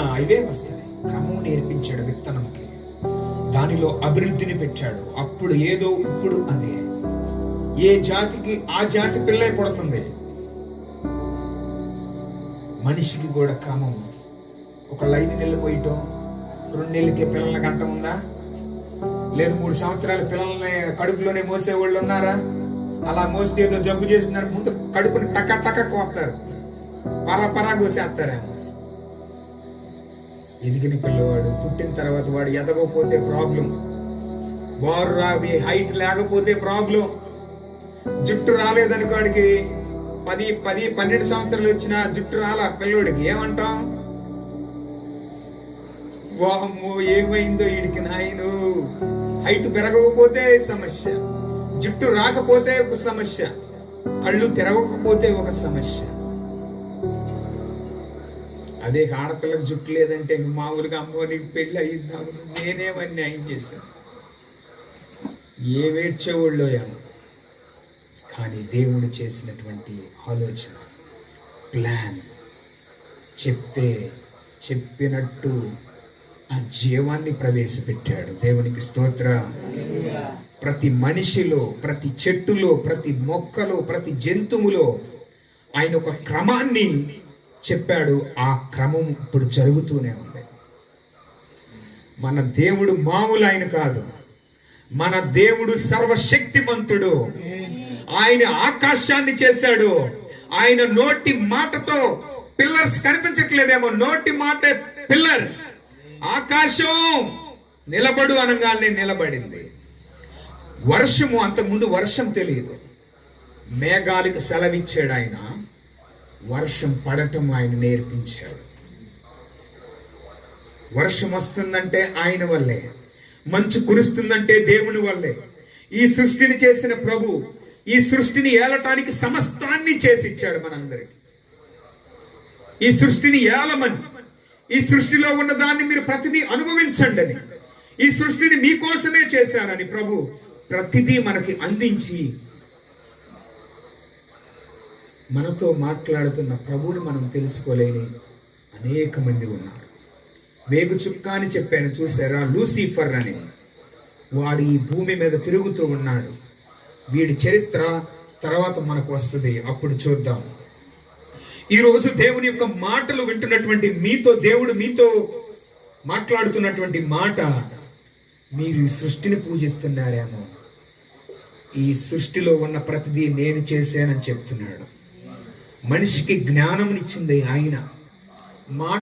అవే వస్తాయి. క్రమం నేర్పించాడు విత్తనంకి. దానిలో అభివృద్ధిని పెట్టాడు. అప్పుడు ఏదో ఇప్పుడు అదే. ఏ జాతికి ఆ జాతి పిల్లే పుడుతుంది. మనిషికి కూడా క్రమం. ఒకళ్ళు ఐదు నెలలు పోయటం రెండు నెలలకి పిల్లలకి అంట ఉందా? లేదు మూడు సంవత్సరాల పిల్లల్ని కడుపులోనే మోసేవాళ్ళు ఉన్నారా? అలా మోస్తే ఏదో జబ్బు చేసినారు. ముందు కడుపుని టక టక కోస్తారు. పరా పరా కోసేస్తారేమో. ఎదిగిన పిల్లవాడు పుట్టిన తర్వాత వాడు ఎదగకపోతే ప్రాబ్లం. బారు రావి హైట్ లేకపోతే ప్రాబ్లం. జుట్టు రాలేదనుకో వాడికి పది పది పన్నెండు సంవత్సరాలు వచ్చిన జుట్టు రాలా పిల్లోడికి. ఏమంటాం? వాహమ్మో ఏమైందో వీడికి నాయను. హైట్ పెరగకపోతే సమస్య. జుట్టు రాకపోతే ఒక సమస్య. కళ్ళు తెరవకపోతే ఒక సమస్య. అదే ఆడపిల్లకు జుట్టు లేదంటే మా ఊరిగా అమ్మో నీకు పెళ్ళి అయ్యిందాము నేనేమని న్యాయం చేశాను. ఏ వేడ్చేవాళ్ళు ఏమో. కానీ దేవుడు చేసినటువంటి ఆలోచన ప్లాన్ చెప్తే చెప్పినట్టు ఆ జీవాన్ని ప్రవేశపెట్టాడు. దేవునికి స్తోత్ర. ప్రతి మనిషిలో ప్రతి చెట్టులో ప్రతి మొక్కలో ప్రతి జంతువులో ఆయన ఒక క్రమాన్ని చెప్పాడు ఆ క్రమం ఇప్పుడు జరుగుతూనే ఉంది. మన దేవుడు మామూలు ఆయన కాదు. మన దేవుడు సర్వశక్తిమంతుడు. ఆయన ఆకాశాన్ని చేశాడు. ఆయన నోటి మాటతో పిల్లర్స్ కనిపించట్లేదేమో. నోటి మాట పిల్లర్స్. ఆకాశం నిలబడు అనగానే నిలబడింది. వర్షము అంతకుముందు వర్షం తెలియదు. మేఘాలకు సెలవిచ్చాడు ఆయన. వర్షం పడటం ఆయన నేర్పించాడు. వర్షం వస్తుందంటే ఆయన వల్లే. మంచు కురుస్తుందంటే దేవుని వల్లే. ఈ సృష్టిని చేసిన ప్రభు ఈ సృష్టిని ఏలటానికి సమస్తాన్ని చేసి ఇచ్చాడు మనందరికి. ఈ సృష్టిని ఏలమని ఈ సృష్టిలో ఉన్న దాన్ని మీరు ప్రతిదీ అనుభవించండి అని ఈ సృష్టిని మీకోసమే చేశానని ప్రభు ప్రతిదీ మనకి అందించి మనతో మాట్లాడుతున్న ప్రభువును మనం తెలుసుకోలేని అనేక మంది ఉన్నారు. వేగు చుక్క అని చెప్పాను చూసారా? లూసిఫర్ అని. వాడు ఈ భూమి మీద తిరుగుతూ ఉన్నాడు. వీడి చరిత్ర తర్వాత మనకు వస్తుంది. అప్పుడు చూద్దాం. ఈరోజు దేవుని యొక్క మాటలు వింటున్నటువంటి మీతో దేవుడు మీతో మాట్లాడుతున్నటువంటి మాట మీరు ఈ సృష్టిని పూజిస్తున్నారేమో. ఈ సృష్టిలో ఉన్న ప్రతిదీ నేను చేశానని చెప్తున్నాడు. మనిషికి జ్ఞానం ఇచ్చింది ఆయన. మాట